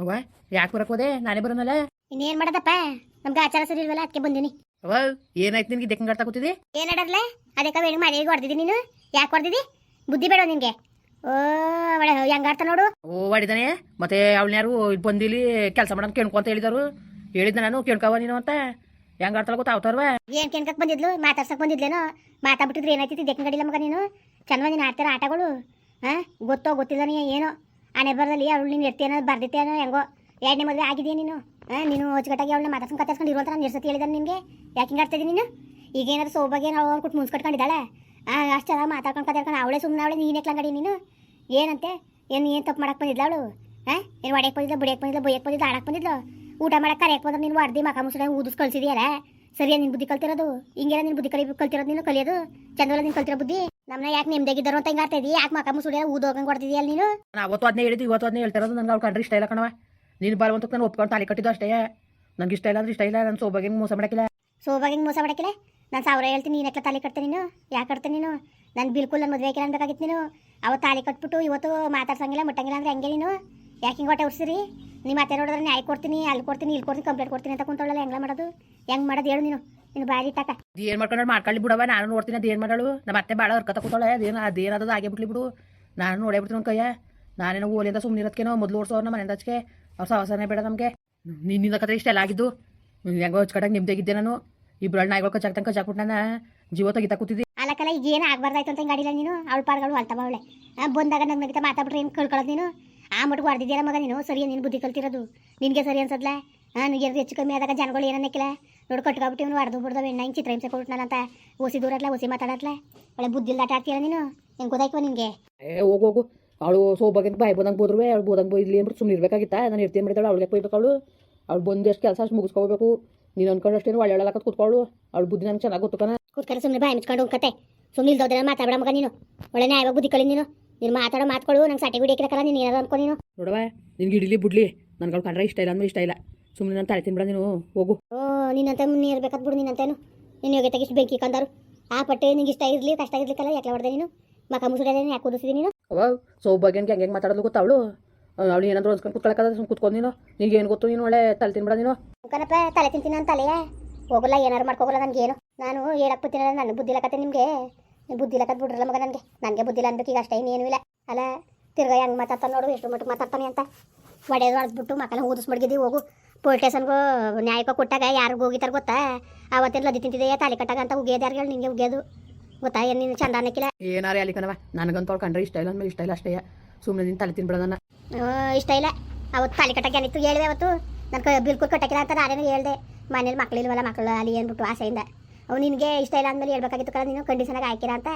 ಅವ್ವ ಯಾಕೆ ಬರಕೋದೆ ನಾನೇ ಬರೋನಲ್ಲ. ಇನ್ನೇನ್ ಮಾಡದಪ್ಪ? ನಮ್ಗೆ ಆಚಾರ ಸರಿ ಇಲ್ವಲ್ಲ ಅದಕ್ಕೆ ಬಂದಿನಿ. ಅವ್ವ ಏನಾಯ್ತು ನಿನ್ಗೆ? ದೆಕ್ಕಂಗಾಡ್ತಾ ಕೂತಿದ್ದಿ? ಏನ್ ನಡರ್ಲೆ ಅದಕ್ಕೆ ಬೇಗ ಮನೆಗೆ ಹೊಡೆದಿದ್ದಿ ನೀನು? ಯಾಕೆ ಹೊಡೆದಿದ್ದಿ ಬುದ್ಧಿ ಬೇಡ ನಿನ್ಗೆ. ಓ ಅವಳೆ ಹೆಂಗಾಡ್ತ ನೋಡು. ಓ ಆಡಿದಾನೆ ಮತ್ತೆ ಅವಳನ್ನ ಯಾರು ಬಂದಿಲ್ಲಿ ಕೆಲಸ ಮಾಡೋಣ ಕೇಳ್ಕೊಂತ ಹೇಳಿದಾರು ಹೇಳಿದ ನಾನು ಕೇಳ್ಕವ ನೀನು ಅಂತ. ಹೆಂಗ್ ಆಡ್ತಾಳ ಗೊತ್ತಾವ್ತಾರವ ಏನ್ ಕೇಳ್ಕಕ್ ಬಂದಿದ್ಲು? ಮಾತಾಡ್ಸಕ್ ಬಂದಿದ್ಲೇನೋ? ಮಾತಾಡ್ಬಿಟ್ಟಿದ್ರೆ ಏನಾಯ್ತಿತ್ತು? ದೆಕ್ಕ ಗಡಿಲ್ಲ ಮಗ ನೀನು. ಚಂದ ನೀನು ಆಡ್ತಾರ ಆಟಗಳು ಹಾ ಗೊತ್ತೋ ಗೊತ್ತಿಲ್ಲ ನೀ ಏನೋ. ಹಣೆ ಬರದಲ್ಲಿ ಅವಳು ನೀನು ಇರ್ತೇನೋ ಬರ್ದಿತ್ತೇನೋ ಹೆಂಗೋ? ಎರಡನೇ ಮದುವೆ ಆಗಿದೆಯಾ ನೀನು? ನೀನು ಹೊಚ್ಕಟ್ಟಾಗಿ ಅವಳನ್ನ ಮಾತಾಡ್ಸ್ ಕತ್ತಾಡ್ಸ್ಕೊಂಡು ಇರುವಂತ ನಾನು ಎಷ್ಟು ಹೇಳಿದಾನೆ ನಿಮಗೆ ಯಾಕೆ ಹಿಂಗೆ ನೀನು? ಈಗ ಏನಾದ್ರು ಸೌಭಾಗ್ಯ ನಾವು ಅವ್ರು ಕೊಟ್ಟು ಮುನ್ಸ್ಕಟ್ಕೊಂಡಿದ್ದಾಳೆ? ಅಷ್ಟು ಚೆನ್ನಾಗಿ ಮಾತಾಡ್ಕೊಂಡು ಕತ್ತಾಡ್ಕೊಂಡು ಅವಳೇ ಸುಮ್ಮನೆ ಅವಳೆ ನೀನೇ ಕ್ಲಂಗಡಿ ನೀನು? ಏನಂತೆ? ಏನು ಏನು ತಪ್ಪು ಮಾಡಕ್ಕೆ ಬಂದಿದ್ಲ ಅವಳು? ಹಾಂ ಏನು ಹೊಡೆಯಕ್ಕೆ ಬಂದಿದ್ಲ ಬುಡಿಯಕ್ಕೆ ಬಂದಿದ್ಲ ಬುಯಕ್ಕೆ ಬಂದಿದ್ಲ ಆಡಕ್ಕೆ ಬಂದಿದ್ಲು? ಊಟ ಮಾಡಕ್ಕೆ ಕರೆಯಕ್ಕೆ ಬಂದ್ರೆ ನೀನು ಅರ್ಧಿ ಮಕ ಮುಸುಡ ಊದಿಸ್ ಕಳ್ಸಿದ್ಯಲ್ಲ ಸರಿಯಾ ನಿನ್ ಬುದ್ಧಿ ಕಲ್ತಿರೋದು? ಹಿಂಗೆಲ್ಲ ನಿನ್ನ ಬುದ್ಧಿ ಕಲಿ ಕಲ್ತಿರೋದು ನೀನು ಕಲಿಯೋದು? ಚಂದ್ರ ನೀನು ಕಲ್ತಿರೋ ಬುದ್ಧಿ? ನಮ್ಮನ್ನ ಯಾಕೆ ನೆಮ್ಮದಿಗಿದ್ದಾರೋ ಅಂತ ಹಿಂಗೆ ಆಡ್ತಾ ಮಕ್ಕ ಯಾಕೆ ಮಕ್ಕ ಮುಸುಡಿಯ ಊದೋಗಂಗೆ ಕೊಡ್ತಿದ್ಯಲ್ಲ ನೀನು? ನಾನು ಅವತ್ತು ಅದನ್ನೇ ಹೇಳಿದ್ದು ಇವತ್ತು ಅದನ್ನೇ ಹೇಳ್ತಿರೋದು ನನಗೆ ಅವ್ಳು ಕಂಡ್ರೆ ಇಷ್ಟ ಇಲ್ಲ ಕಣವ ನೀನು ಬರುವಂತಕ್ಕೆ ನಾನು ಒಪ್ಕೊಂಡು ತಾಲಿ ಕಟ್ಟಿದ್ದು ಅಷ್ಟೇ. ನನಗೆ ಇಷ್ಟ ಇಲ್ಲ ಅಂದ್ರೆ ಇಷ್ಟ ಇಲ್ಲ ನನ್ನ ಸೋಬಾಗಿ ಮೋಸ ಮಾಡಕ್ಕಿಲ್ಲ. ಸೋಬಾಗಿ ಮೋಸ ಮಾಡಕ್ಕಿಲ್ಲ? ನಾನು ಸಾವಿರ ಹೇಳ್ತೀನಿ ನೀನು ಯಾಕ ತಾಲಿ ಕಟ್ತೀನಿ ನೀನು? ಯಾಕೆ ಕಟ್ತೀನಿ ನೀನು? ನಾನು ಬಿಲ್ಕುಲ್ ನನ್ನ ಮದುವೆ ಹಾಕಿಲ್ಲ ಅನ್ಬೇಕಾಗಿತ್ತು ನೀನು? ಅವತ್ತು ತಾಲಿ ಕಟ್ಬಿಟ್ಟು ಇವತ್ತು ಮಾತಾಡ್ಸಂಗಿಲ್ಲ ಮುಟ್ಟಂಗಿಲ್ಲ ಅಂದ್ರೆ ಹೆಂಗೆ ನೀನು? ಯಾಕೆ ಹಿಂಗೆ ಹೊಟ್ಟೆ ಉರ್ಸಿರಿ ನೀ ಮಾತೇ ನೋಡಿದ್ರೆ ನ್ಯಾಯ ಕೊಡ್ತೀನಿ ಅಲ್ಲಿ ಕೊಡ್ತೀನಿ ಇಲ್ಲಿ ಕೊಡ್ತೀನಿ ಕಂಪ್ಲೇಂಟ್ ಕೊಡ್ತೀನಿ ಅಂತ ಕುಂತೊಳ್ಳಲ್ಲ ಹೆಂಗ್ ಮಾಡೋದು? ಹೆಂಗೆ ಮಾಡೋದು ಹೇಳು ನೀನು. ನೀನು ಬಾರಿ ತಕ. ಏನು ಮಾಡ್ಕೊಂಡು ಮಾಡ್ಕೊಳ್ಳಿ ಬಿಡವ ನಾನು ನೋಡ್ತೀನಿ ಅದೇನ್ ಏನು ಮಾಡಳು ನಮ್ಮ ಅತ್ತೆ ಬಾಳ ಹರ್ಕತ ಕೂತಾಳೆ ಅದೇನು ಅದೇನದ ಆಗೇ ಬಿಟ್ಲಿ ಬಿಡು. ನಾನು ನೋಡೇ ಬಿಡ್ತೀನಿ ಕೈಯ. ನಾನೇನೋ ಓಲಿಂದ ಸುಮ್ಮನೆ ಇರೋದಕ್ಕೇನೋ ಮೊದ್ಲು ಓಡಿಸೋರು ನಮ್ಮ ಮನೆಯಿಂದ ಹಚ್ಕೆ ಅವ್ರ ಸಹಸನೇ ಬೇಡ ನಮಗೆ. ನಿನ್ನಿಂದ ಕತೆ ಇಷ್ಟೆಲ್ಲ ಆಗಿದ್ದು. ಹೆಂಗೋ ಹಚ್ಕಟಾಗ ನಿಮ್ದಾಗಿದ್ದೆ ನಾನು. ಇಬ್ಬರು ನಾಯಿಗಳು ಕಚ್ಚಾಕ್ತಂಗೆ ಕಚ್ಚಾಕ್ಬಿಟ್ಟು ನಾನು. ಜೀವ ತೆಗಿತಾ ಕೂತಿದ್ದೆ. ಅಲ್ಲಕ್ಕಲ್ಲ ಈಗ ಏನು ಆಗ್ಬಾರ್ದಾಯ್ತು ಅಂತ ಗಾಡಿಲ್ಲ ನೀನು? ಅವಳ ಪಾಡ್ಗಳು ಅಳ್ತಾವ ಅವಳೆ ಬಂದಾಗ ನಂಗೆ ನಗಿತ ಮಾತಾಡ್ಬಿಟ್ರೆ ಏನು ಕಳ್ಕೊಳ್ಳೋದು ನೀನು? ಆ ಮಟ್ಟಿಗೆ ಹೊಡೆದಿದ್ದೀರ ಮಗ ನೀನು? ಸರಿ ನೀನು ಬುದ್ಧಿ ಕಲ್ತಿರೋದು. ನಿನಗೆ ಸರಿ ಅನ್ಸದ್ಲ? ಹಾಂ ನಿನಗೆ ಹೆಚ್ಚು ಕಮ್ಮಿ ಆದಾಗ ಜನಗಳು ಏನನ್ನಕ್ಕಿಲ್ಲ ನೋಡಿ ಕಟ್ಕೊಬಿಟ್ಟು ಇವ್ನು ಹೊಡೆದು ಬಿಡ್ದವ ಹೆಣ್ಣ ಹಿಂಗೆ ಚಿತ್ರ ಹಿಂಸೆ ಕೊಟ್ನಂತ ಓಸಿ ದೂರತ್ಲ ಓಸಿ ಮಾತಾಡತ್ಲ ಒಳ್ಳೆ ಬುದ್ಧಿ ಆಟ ಆಡ್ತೀರ ನೀನು? ಹೆಂಗೆ ಗೊತ್ತಾಯ್ತು ನಿನಗೆ? ಏ ಹೋಗು ಹೋಗು. ಅವಳು ಸೋಬಾಗಿಂತ ಬಾಯಿ ಬಂದಂಗೆ ಬೋದ್ರುವೆ ಅವಳು ಬೋದಂಗೆ ಬೋಯ್ಲಿ ಅಂದ್ಬಿಟ್ಟು ಸುಮ್ಮನೆ ಇರ್ಬೇಕಾಗಿತ್ತ? ನಾನು ಇರ್ತೀನಿ ಮಾಡಿದಾಳು ಅವಳಿಗೆ ಕೊಯ್ಬೇಕು ಅವಳು? ಅವಳು ಬಂದು ಎಷ್ಟು ಕೆಲಸ ಅಷ್ಟು ಮುಗಿಸ್ಕೋಬೇಕು. ನೀನು ಅನ್ಕೊಂಡಷ್ಟೇನು ಒಳ್ಳೆ ಕತ್ ಕೂತ್ಕೊಳ್ಳು. ಅವಳು ಬುದ್ಧಿ ನಂಗೆ ಚೆನ್ನಾಗಿ ಗೊತ್ತುಕನ ಕೂತ್ಕೊಂಡು ಸುಮ್ಮನೆ ಬಾಯಿ ಮುಚ್ಕೊಂಡು ಕತೆ. ಸುಮ್ಮನೆ ಇಲ್ದೋದ್ರೆ ಮಾತಾಡ ಮಗ ನೀನು. ಒಳ್ಳೆ ನ್ಯಾಯವಾಗಿ ಬುದ್ಧಿ ಕಳಿ ನೀನು. ನೀನು ಮಾತಾಡೋ ಮಾತ್ಕೊಳ್ಳು ನಂಗೆ ಸಟಿ ಬಿಡಿಯಕ್ಕಿರಕಲ್ಲ ನೀನು ಏನಾದ್ರು ಅನ್ಕೊ ನೀನು. ನೋಡವ ನಿನ್ಗೆ ಇಡಲಿ ಬಿಡ್ಲಿ. ನನ್ಗೆ ಅವ್ಳು ಕಂಡ್ರೆ ಇಷ್ಟ ಇಲ್ಲ ಅಂದ್ರೆ ಇಷ್ಟ ಇಲ್ಲ. ಸುಮ್ಮನೆ ನಾನು ತಲೆ ತಿನ್ಬಿಡ ನೀನು ಹೋಗು. ಓ ನಿನ್ನಂತ ಇರ್ಬೇಕಾದ್ ಬಿಡು ನಿನ್ನಂತೇನು. ನೀನು ಯೋಗ ತೆಗಿಸ್ ಬೆಂಕಿ ಕಂದಾರು. ಆ ಪಟ್ಟೆ ನಿಂಗೆ ಇಷ್ಟ ಇರಲಿ ಕಷ್ಟ ಇರ್ಲಿಕ್ಕಲ್ಲ ಯಾಕೆ ಹೊಡೆದೆ ನೀನು? ಮಕ ಮುಸುಡದೆ ಯಾಕೆ ಓದಿಸಿದಿ ನೀನು? ಅವ ಸೌಭಾಗ್ಯನ್ಗೆ ಹೆಂಗೆ ಮಾತಾಡೋದು ಗೊತ್ತಾ ಅವಳು? ಅವಳು ಏನಾದ್ರು ಹೊಂದ್ಕೊಂಡು ಕುತ್ಕೊಳಕದ ಸುಮ್ಮನೆ ಕುತ್ಕೊಂಡು ನೀನು. ನಿಂಗೆ ಏನು ಗೊತ್ತು ನೀನು ಒಳ್ಳೆ ತಲೆ ತಿನ್ಬಿಡ ನೀನು. ಕನಪ್ಪ ತಲೆ ತಿಂತೀನಿ ಅಂತ ತಲೆಯ? ಹೋಗಲ್ಲ ಏನಾರು ಮಾಡ್ಕೋಗಲ್ಲ ನನಗೇನು? ನಾನು ಹೇಳಕ್ಕೆ ಬತ್ತೀನಿ ನನ್ನ ಬುದ್ಧಿ ಲಕ್ಕತ್ತೆ ನಿಮಗೆ. ಬುದ್ಧಿ ಲಕತ್ ಬಿಡ್ರಲ್ಲ ಮಗ ನನಗೆ. ನನಗೆ ಬುದ್ಧಿ ಇಲ್ಲ ಅನ್ಬೇಕು ಈಗ ಅಷ್ಟೇ ಇನ್ನೇನು ಇಲ್ಲ. ಅಲ್ಲ ತಿರ್ಗಾ ಹೆಂಗೆ ಮಾತಾಡ್ತಾನೆ ನೋಡು ಎಷ್ಟು ಮಟ್ಟಿಗೆ ಮಾತಾಡ್ತಾನೆ ಅಂತ. ಒಡೆದು ಹೊಡೆದ್ಬಿಟ್ಟು ಮಕ್ಕಳ ಊದಿಸ್ ಮಡಗಿದ್ದಿ ಹೋಗು. ಪೊಲೀಸ್ ಸ್ಟೇಷನ್ಗೂ ನ್ಯಾಯಕ್ಕೆ ಕೊಟ್ಟಾಗ ಯಾರು ಹೋಗಿತಾರೆ ಗೊತ್ತಾ? ಅವತ್ತೆಲ್ಲ ಲದಿ ತಿಂತಿದೆಯಾ ತಾಲಿ ಕಟ್ಟಾಗ ಅಂತ ಉಗಿಯೋದು ಯಾರು ಹೇಳಿ ನಿಂಗೆ ಉಗಿಯೋದು ಗೊತ್ತಾ? ಏನು ನೀನು ಚಂದ ಅನ್ನಕ್ಕಿಲ್ಲ ಏನಾರು ಅಲ್ಲಿ ಕಣವ ನನಗಂತ ಕಂಡ್ರೆ ಇಷ್ಟ ಇಲ್ಲ ಅಂದ್ರೆ ಇಷ್ಟ ಇಲ್ಲ ಅಷ್ಟೇ. ಸುಮ್ಮನೆ ನಿನ್ನ ತಲೆ ತಿನ್ಬಿಡೋದನ್ನ ಇಷ್ಟ ಇಲ್ಲ. ಅವತ್ತು ತಾಲಿ ಕಟ್ಟಾಗ ಏನಿತ್ತು ಹೇಳಿದೆ ಅವತ್ತು. ನನ್ನ ಬಿಲ್ಕುಲ್ ಕಟ್ಟಕ್ಕಿಲ್ಲ ಅಂತ ನಾನೇನು ಹೇಳಿದೆ. ಮನೇಲಿ ಮಕ್ಳಿಲ್ವಲ್ಲ ಮಕ್ಕಳು ಅಲ್ಲಿ ಏನ್ಬಿಟ್ಟು ಆಸೆಯಿಂದ. ಅವು ನಿನಗೆ ಇಷ್ಟ ಇಲ್ಲ ಅಂದಮೇಲೆ ಹೇಳ್ಬೇಕಾಗಿತ್ತು ಕಲ ನೀನು ಕಂಡೀಷನಾಗಿ ಹಾಕಿರ ಅಂತ.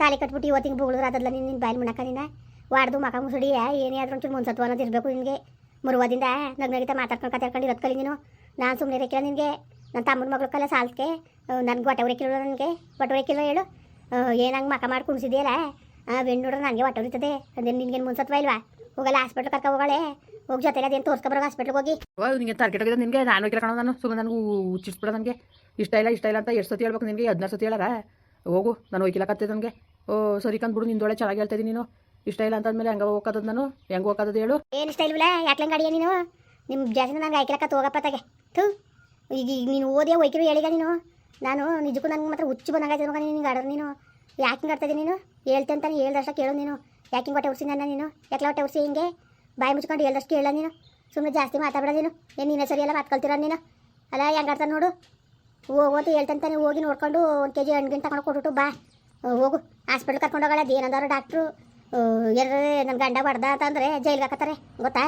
ತಾಲಿ ಕಟ್ಬಿಟ್ಟು ಇವತ್ತಿಗೆ ಬುಗಳಿದ್ರೆ ಅದಲ್ಲ ನೀನು ನಿನ್ನ ಬಾಯಲ್ಲಿ ಮುಣಕ ನೀನು. ವಾಡ್ದು ಮಕ ಮುಸುಡಿ ಏನೇ ಆದ್ರೂ ಒಂಚೂರು ಮುನ್ಸತ್ವ ಅನ್ನೋದು ಇರಬೇಕು ನಿನಗೆ. ಮುರುವದಿಂದ ನಗ್ ನಗಿತ ಮಾತಾಡ್ಕೊಂಡು ಕತಾಡ್ಕೊಂಡು ಇರೋದು ಕಲಿ ನೀನು. ನಾನು ಸುಮ್ಮನೆ ಇರಕಿಲ್ಲ ನಿನಗೆ. ನನ್ನ ತಮ್ಮನ ಮಗಳು ಕಲ್ಲ ನನಗೆ ಹೊಟ್ಟೆ ಕಿಲೋ ನನಗೆ. ಹೊಟ್ಟೆ ಕಿಲೋ ಹೇಳು. ಏನಂಗೆ ಮಕ ಮಾಡಿ ಕುಣಿಸಿದೆಯಲ್ಲ? ಬೆಣ್ಣು ನೋಡ್ರೆ ನನಗೆ ಹೊಟ್ಟೆ ಉರಿತದೆ. ಅದೇ ನಿನ್ಗೇನು ಮುನ್ಸತ್ವ ಇಲ್ವಾ? ಹೋಗಲ್ಲ ಹಾಸ್ಪಿಟ್ಲ್ ಕರ್ಕೊ ಹೋಗಳೆ. ಹೋಗಿ ಜೊತೆಗೆ ಅದೇನು ತೋರ್ಸ್ಕೊಬರೋ ಹಾಸ್ಪಿಟ್ಲ್ಗೆ ಹೋಗಿ. ಓ, ನಿನಗೆ ತರ್ಕೆಟ್ ಆಗಿದೆ ನಿನಗೆ? ನಾನು ಹೋಗಿಲ್ಲ ಕಣ ನಾನು. ಸುಮ್ಮನೆ ನನಗೆ ಹುಚ್ಚಿಸ್ಬಿಡ ನನಗೆ. ಇಷ್ಟ ಇಲ್ಲ ಇಷ್ಟ ಇಲ್ಲ ಅಂತ ಎಷ್ಟು ಸತಿ ಹೇಳ್ಬೇಕು ನಿನಗೆ? ಹದಿನಾರು ಸತಿ ಹೇಳಾರ? ಹೋಗು, ನಾನು ಹೋಗಿಲ್ಲ ಕತ್ತೆ ನನಗೆ. ಓ, ಸರಿ ಕಂದ್ಬಿಡು ನಿಂದೊಳೆ ಚೆನ್ನಾಗಿ ಹೇಳ್ತಾ ಇದ್ದೀನಿ ನೀನು. ಇಷ್ಟ ಇಲ್ಲ ಅಂತಂದ್ಮೇಲೆ ಹೆಂಗ ಹೋಗೋದು ನಾನು? ಹೆಂಗೆ ಹೋಗೋದು ಹೇಳು? ಏನು ಇಷ್ಟ ಯಾಕೆ ಗಾಡಿಯ ನೀನು? ನಿಮ್ ಜಾಸ್ತಿ ನಂಗೆ ಐಕ್ಲಕ್ಕ ಹೋಗಪ್ಪ ತಗೆ. ಥೂ. ಈಗ ಈಗ ನೀನು ಓದಿಯ ಒಯ್ಕಿರು ಹೇಳಿಗ ನೀನು. ನಾನು ನಿಜಕ್ಕೂ ನಂಗೆ ಮಾತ್ರ ಹುಚ್ಚು ಬಂದಂಗಾಯ್ತು ನೋಡ ನೀನು ಆಡೋದು ನೀನು. ಯಾಕೆ ಹಿಂಗೆ ನೀನು? ಹೇಳ್ತೆ ಅಂತ ಹೇಳ್ದಷ್ಟು ಕೇಳು ನೀನು. ಯಾಕೆ ಹಿಂಗೆ ಹೊಟ್ಟೆ ನನ್ನ ನೀನು? ಯಾಕೆ ಹೊಟ್ಟೆ ಉರ್ಸಿ ಹಿಂಗೆ? ಬಾಯಿ ಮುಚ್ಕೊಂಡು ಹೇಳ್ದಷ್ಟು ಕೇಳ ನೀನು. ಸುಮ್ಮನೆ ಜಾಸ್ತಿ ಮಾತಾಡೋದು ನೀನು. ಏನು ನೀನೇ ಸರಿ ಎಲ್ಲ ಮಾತ್ಕೊಳ್ತೀರ ನೀನು? ಅಲ್ಲ, ಹೆಂಗೆ ಆಡ್ತಾನೆ ನೋಡು. ಹೋಗು ಅಂತ ಹೇಳ್ತಂತಾನೆ ಹೋಗಿ ನೋಡ್ಕೊಂಡು ಒಂದು ಕೆ ಜಿ ಹಣ್ಣಿನ ತಗೊಂಡು ಕೊಟ್ಬಿಟ್ಟು ಬಾ. ಹೋಗು. ಹಾಸ್ಪಿಟ್ಲ್ ಕರ್ಕೊಂಡು ಹೋಗಲ್ಲ ಏನಂದವ್ರು ಡಾಕ್ಟ್ರು. ಎರಡು ನನ್ನ ಗಂಡ ಬಡ್ದ ಅಂತಂದ್ರೆ ಜೈಲ್ಗೆ ಹಾಕತ್ತಾರೆ. ಗೊತ್ತಾ?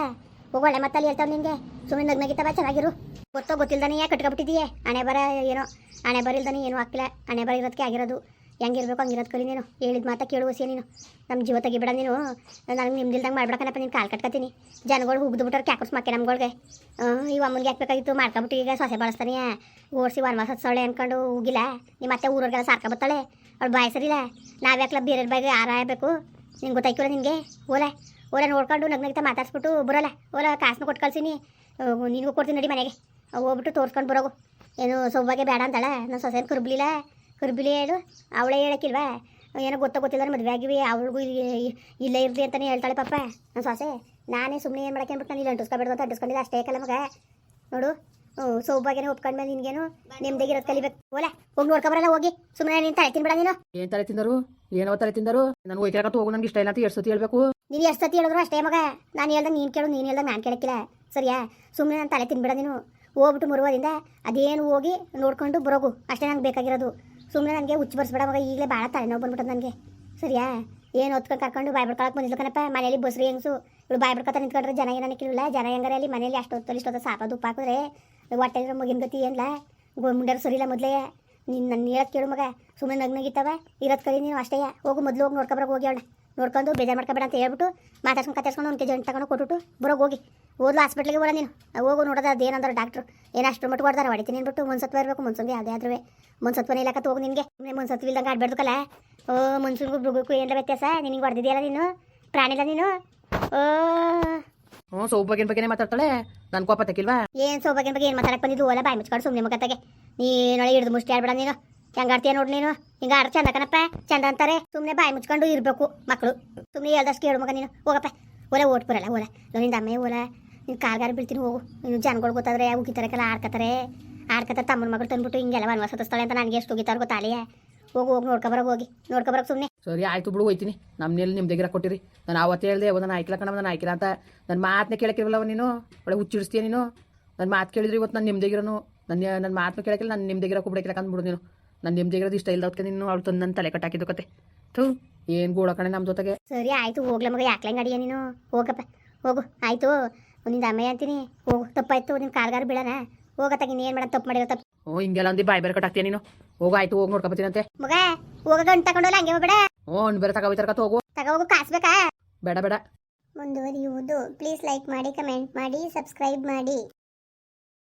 ಹೋಗೋಳೆ ಮತ್ತೆ ಮತ್ತಲ್ಲಿ ಹೇಳ್ತಾವೆ ನಿನಗೆ ಸುಮ್ಮನೆ ನಗ್ನಗಿತ್ತವ ಚೆನ್ನಾಗಿರು. ಗೊತ್ತೋ ಗೊತ್ತಿಲ್ದಾನೆ ಯಾಕೆ ಕಟ್ಕೊಬಿಟ್ಟಿದೀಯೇ ಹಣೆ ಬರ ಏನೋ, ಹಣೆ ಬರಿಲ್ದಾನೆ ಏನು ಹಾಕಿಲ್ಲ ಹಣೆ ಬರ ಇರೋದಕ್ಕೆ ಆಗಿರೋದು. ಹೆಂಗಿರ್ಬೇಕು, ಹಂಗಿರೋದು ಕಲಿ ನೀನು. ಹೇಳಿದ ಮಾತಾ ಕೇಳು ವಸಿ ನೀನು. ನಮ್ಮ ಜೀವ ತೆಗಿಬಿಡ ನೀನು. ನನಗೆ ನಿಮ್ದಿಲ್ದಂಗೆ ಮಾಡ್ಬೇಕನಪ್ಪ ನೀನು ಕಾಲು ಕಟ್ಕೊತೀನಿ. ಜನಗಳು ಹುಗ್ದು ಬಿಟ್ಟವ್ರು ಕ್ಯಾಕರ್ಸ್ ಮಕ್ಕೆ ನಮ್ಗಳಿಗೆ ಈ ಅಮ್ಮನಿಗೆ ಹಾಕ್ಬೇಕಾಗಿತ್ತು ಮಾಡ್ಕೊಬಿಟ್ಟು ಈಗ ಸೊಸೆ ಬಳಸ್ತಾನೆ. ಓಡಿಸಿ ವನವಾಸ ಸೊಳ್ಳೆ ಅನ್ಕೊಂಡು ಹೋಗಿಲ್ಲ ನಿಮ್ಮ ಮತ್ತೆ ಊರವ್ರಿಗೆಲ್ಲ ಸಾರ್ಕೊಬತ್ತಾಳೆ. ಅವಳು ಬಾಯಿ ನಾವು ನಾವ್ಯಾಕ್ಲ ಬೇರೆ ಬಾಯಿಗೆ ಆರಾಯಬೇಕು ನಿಂಗೆ ಗೊತ್ತಾಯ್ಕಿಲ್ಲ ನಿನಗೆ? ಓಲೆ ಓಲೆ ನೋಡ್ಕೊಂಡು ನಗ್ನಗಿತ ಮಾತಾಡ್ಸ್ಬಿಟ್ಟು ಬರೋಲ್ಲ. ಓಲ ಕಾಸನ್ನು ಕೊಟ್ಟು ಕಳ್ಸೀನಿ. ನಿನಗೂ ಕೊಡ್ತೀನಿ ನಡಿ ಮನೆಗೆ. ಹೋಗ್ಬಿಟ್ಟು ತೋರ್ಸ್ಕೊಂಡು ಬರೋಗು. ಏನು ಸೊಬ್ಬಾಗೆ ಬೇಡ ಅಂತಾಳ ನಾನು ಸೊಸೆನ ಕುರ್ಬಿಲಿಲ್ಲ. ಕುರ್ಬಿಲಿ ಹೇಳು ಅವಳೇ ಹೇಳಕ್ಕಿಲ್ವಾ? ಏನೋ ಗೊತ್ತೋ ಗೊತ್ತಿಲ್ಲ ಮದುವೆ ಆಗಿವಿ. ಅವಳಿಗೂ ಇಲ್ಲೇ ಇರಲಿ ಅಂತಲೇ ಹೇಳ್ತಾಳೆ ಪಾಪ. ನನ್ನ ಸೊಸೆ, ನಾನೇ ಸುಮ್ಮನೆ ಏನು ಮಾಡಕ್ಕೆ ಅಂದ್ಬಿಟ್ಟು ನಾನು ಇಲ್ಲಿ ಅಂಟಿಸ್ಕೊಬೇಡ್ದು ಅಂತ ಅಂಟಿಸ್ಕೊಂಡಿದ್ದೆ. ಅಷ್ಟೇ ಕಲ ಮಗ. ನೋಡು ಸೌಭಾಗ್ಯನೇ ಒಪ್ಕೊಂಡ್ಮೇಲೆ ನಿನ್ಗೇನು ನೆಮ್ಮದಿಗಿರೋದು ಕಲಿಬೇಕು. ಓಲೆ ಹೋಗಿ ನೋಡ್ಕೊಬರಲ್ಲ ಹೋಗಿ. ಸುಮ್ಮನೆ ನೀನು ತಲೆ ತಿನ್ಬೇಡ ನೀನು. ಏನ್ ತಲೆ ತಿಂದರು? ಏನೋ ತಲೆ ತಿಂದರು? ನಾನು ಹೋಯ್ತಿರಕಂತ ಹೋಗು ನಂಗೆ ಇಷ್ಟ ಇಲ್ಲ ಅಂತ ಎಷ್ಟು ಸತಿ ಹೇಳ್ಬೇಕು. ನೀನು ಎಷ್ಟು ಸತಿ ಹೇಳಿದ್ರು ಅಷ್ಟೇ ಮಗ. ನಾನು ಹೇಳ್ದಂಗೆ ನೀನು ಕೇಳು ನೀನು ಹೇಳ್ದ ನಾನು ಕೇಳಕ್ಕಿಲ್ಲ. ಸರಿಯಾ? ಸುಮ್ಮನೆ ನಾನು ತಲೆ ತಿನ್ಬೇಡ ನೀನು. ಹೋಗ್ಬಿಟ್ಟು ಮುರುವದಿಂದ ಅದೇನು ಹೋಗಿ ನೋಡ್ಕೊಂಡು ಬರೋಗು. ಅಷ್ಟೇ ನಂಗೆ ಬೇಕಾಗಿರೋದು. ಸುಮ್ಮನೆ ನನಗೆ ಹುಚ್ಚು ಬರ್ಸ್ಬೇಡ ಮಗ ಈಗಲೇ ಭಾಳ ತಲೆನೋವು ಬಂದ್ಬಿಟ್ಟದ ನನಗೆ. ಸರಿಯಾ? ಏನು ಹೊತ್ಕೊಂಡು ಕರ್ಕೊಂಡು ಬಾಯ್ ಬಿಡ್ಕೊಳಕ್ಕೆ ಬಂದಿಲ್ಲ ಕಣಪ್ಪ. ಮನೇಲಿ ಬಸ್ರಿ ಹೆಂಗ್ಸು. ಇವಳು ಬಾಯ್ ಬಿಡ್ಕೊತ ನಿಂತ್ಕೊಂಡ್ರೆ ಜನ ಏನಕ್ಕಿಲ್ಲ ಜನ ಹೆಂಗಾರೆ ಅಲ್ಲಿ ಮನೇಲಿ ಅಷ್ಟು ಹೊತ್ತಲ್ಲಿ ಇಷ್ಟೊತ್ತ ಸಾಪ ದುಪ್ಪ ಹಾಕಿದ್ರೆ ಹೊಟ್ಟೆ ಮಗಿನ ಗತಿ ಏನಿಲ್ಲ ಗೋಮುಂಡರ ಸರಿಲ್ಲ ಮೊದಲೇ. ನೀನು ನನ್ನ ಹೇಳೋದು ಕೇಳು ಮಗ. ಸುಮ್ಮನೆ ನಗ್ನಗಿತ್ತವ ಇರೋದು ಕರಿ ನೀನು ಅಷ್ಟೇ. ಹೋಗು ಮೊದಲು ಹೋಗಿ ನೋಡ್ಕೊಬ್ರಾಗ ಹೋಗಿ ಅವಳ ನೋಡ್ಕೊಂಡು ಬೇಜಾರು ಮಾಡ್ಕೊಬೇಡ ಅಂತ ಹೇಳ್ಬಿಟ್ಟು ಮಾತಾಡ್ಸ್ಕೊಂಡು ಕತ್ತಾಡ್ಸ್ಕೊಂಡು ಒಂದು ಕೆಜಿ ತಗೊಂಡು ಕೊಟ್ಬಿಟ್ಟು ಬರೋಗಿ ಹೋಗಿ. ಓದ್ಲು ಹಾಸ್ಪಿಟ್ಲಿಗೆ ಬರೋ ನೀನು. ಹೋಗು ನೋಡೋದು ಅದೇನಂದ್ರೆ ಡಾಕ್ಟ್ರು ಏನು ಅಷ್ಟು ಮಟ್ಟು ಹೊಡ್ದಾರ? ಹೊಡಿತೀನಿ ಅಂದ್ಬಿಟ್ಟು ಮುನ್ಸತ್ವ ಇರಬೇಕು, ಮುನ್ಸಂಗೆ ಯಾವುದೇ ಆದ್ರೂ ಮುನ್ಸತ್ವನೇ ಇಲ್ಲಕ್ಕ ಹೋಗು ನಿನಗೆ. ಮುನ್ಸತ್ವ ಇಲ್ದಂಗೆ ಆಡ್ಬೇಡ್ದಕ್ಕಲ್ಲ. ಓ, ಮನ್ಸೂನ್ಗೂ ಮೃಗಕ್ಕೂ ಏನಾರ ವ್ಯತ್ಯಾಸ? ನಿನಗೆ ಹೊಡೆದಿದೆಯಲ್ಲ ನೀನು? ಪ್ರಾಣಿಲ್ಲ ನೀನು? ಓ ಹ್ಞೂ ಸೌಭಾಗ್ಯನ ಬಗ್ಗೆನೇ ಮಾತಾಡ್ತಾಳೆ? ನನ್ನ ಕೋಪ ತಕ್ಕಿಲ್ವಾ ಏನ್ ಸೌಭಾಗ್ಯನ ಬಗ್ಗೆ ಏನು ಮಾತಾಡಕ್ ಬಂದಿದ್ದು ಓಲ ಬಾಯಿ ಮುಚ್ಕೊಂಡು ಸುಮ್ಮನೆ ಮುಖತ್ತಗೆ. ನೀನೊಳಗೆ ಹಿಡಿದು ಮುಷ್ಟಿ ಆಡ್ಬೇಡ ನೀನು. ಹೆಂಗ್ ಆಡ್ತೀಯ ನೋಡು ನೀನು. ಹಿಂಗ ಆಡ್ ಚಂದ ಕಣಪ್ಪ. ಚಂದ ಅಂತಾರೆ. ಸುಮ್ಮನೆ ಬಾಯಿ ಮುಚ್ಕೊಂಡು ಇರಬೇಕು ಮಕ್ಕಳು ಸುಮ್ಮನೆ ಹೇಳ್ದಷ್ಟು ಕೇಳು ಮಗ ನೀನು. ಹೋಗಪ್ಪ. ಓಲೆ ಓಟ್ ಬರಲ್ಲ, ಓಲ. ನಿಂದ ಅಮ್ಮೆ ಓಲ. ನೀನು ಕಾಲ್ಗಾರ ಬೀಳ್ತೀನಿ, ಹೋಗು. ನೀನು ಜನಗಳು ಗೊತ್ತಾದ್ರೆ ಉಗಿತಾರಕ್ಕೆಲ್ಲ ಆಡ್ಕತಾರೆ. ಆಡ್ಕತಾರೆ, ತಮ್ಮನ ಮಗಳು ತಂದ್ಬಿಟ್ಟು ಹಿಂಗೆಲ್ಲ ವನವಾಸ ಹತ್ತಿಸ್ತಾಳೆ ಅಂತ ನನಗೆ ಎಷ್ಟು ಉಗಿತಾರ ಗೊತ್ತಾಲಿಯೇ ಹೋಗು ಹೋಗಿ ನೋಡ್ಕೊಬರೋಗಿ ಹೋಗಿ ನೋಡ್ಕೊಬರೋಕೆ ಸುಮ್ಮನೆ ಸರಿ ಆಯ್ತು ಬಿಡು ಹೋಯ್ತೀನಿ. ನಮ್ಮನೇಲಿ ನಿಮ್ದೆಗಿರ ಕೊಟ್ಟಿರಿ. ನಾನು ಅವತ್ತು ಹೇಳ್ದೆ ನಾನು ಆಯ್ಕಿಲ್ಲ ಕಣ ನಾನು ಆಯ್ಕಿಲ್ಲ ಅಂತ. ನನ್ನ ಮಾತನ್ನ ಕೇಳಕ್ಕಿರಲ್ಲವ ನೀನು? ಒಳ್ಳೆ ಹುಚ್ಚಿಡಿಸ್ತೀಯ ನೀನು? ನನ್ನ ಮಾತು ಕೇಳಿದ್ರೆ ಇವತ್ತು ನಾನು ನಿಮ್ಮ ನಿಮ್ದೆಗಿರೋನು ನನ್ನ ನನ್ನ ಮಾತನ್ನ ಕೇಳಕ್ಕಿಲ್ಲ ನಾನು ನಿಮ್ಮ ನಿಮ್ದೆಗಿರ ಕೊಬ್ಬಿಡಕ್ಕಿಲ್ಲ ಅಂದ್ಬಿಡು ನೀನು. ನಾನು ನಿಮ್ದೆಗಿರೋದು ಇಷ್ಟ ಇಲ್ಲದಕ್ಕೆ ನೀನು ಅವಳು ತಂದು ನನ್ನ ತಲೆ ಕಟ್ಟಾಕಿದ್ದು ಕತೆ. ಥೂ ಏನು ಗೋಳ ಕಣೆ ನಮ್ಮ ಜೊತೆಗೆ. ಸರಿ ಆಯ್ತು ಹೋಗ್ಲ ಮಗ ಯಾಕ್ಲಂಗೆ ಅಡಿಯ ನೀನು? ಹೋಗಪ್ಪ ಹೋಗು ಆಯ್ತು. ನಿಂದ ಅಮ್ಮಯ್ಯ ಅಂತೀನಿ. ಹೋಗು ತಪ್ಪಾಯ್ತು ನಿನ್ನ ಕಾಲ್ಗಾರ ಬೀಳನ ಹೋಗತ್ತಾಗ ನೀನು ಏನು ಮಾಡ ತಪ್ಪು ಮಾಡಿರೋ ತಪ್ಪು. ಓ ಹಿಂಗೆಲ್ಲ ಒಂದು ಬಾಯ್ ಬೇರೆ ಕಟ್ಟಾಕ್ತೀಯ ನೀನು? ಹೋಗು ಆಯ್ತು ಹೋಗಿ ನೋಡ್ಕೊಬತ್ತೀನಂತೆ ಮಗ ಹೋಗ ಗಂಟು ತಗೊಂಡೋಲ್ಲ ಹಂಗೆ ಹೋಗ್ಬೇಡ. ಹ್ಞೂ ಬೇರೆ ತಗೋಯ್ತಾರ ಹೋಗು ತಗೋ. ಹೋಗು ಕಾಸು ಬೇಕಾ? ಬೇಡ ಬೇಡ. ಮುಂದುವರಿಯುವುದು. ಪ್ಲೀಸ್ ಲೈಕ್ ಮಾಡಿ ಕಮೆಂಟ್ ಮಾಡಿ ಸಬ್ಸ್ಕ್ರೈಬ್ ಮಾಡಿ.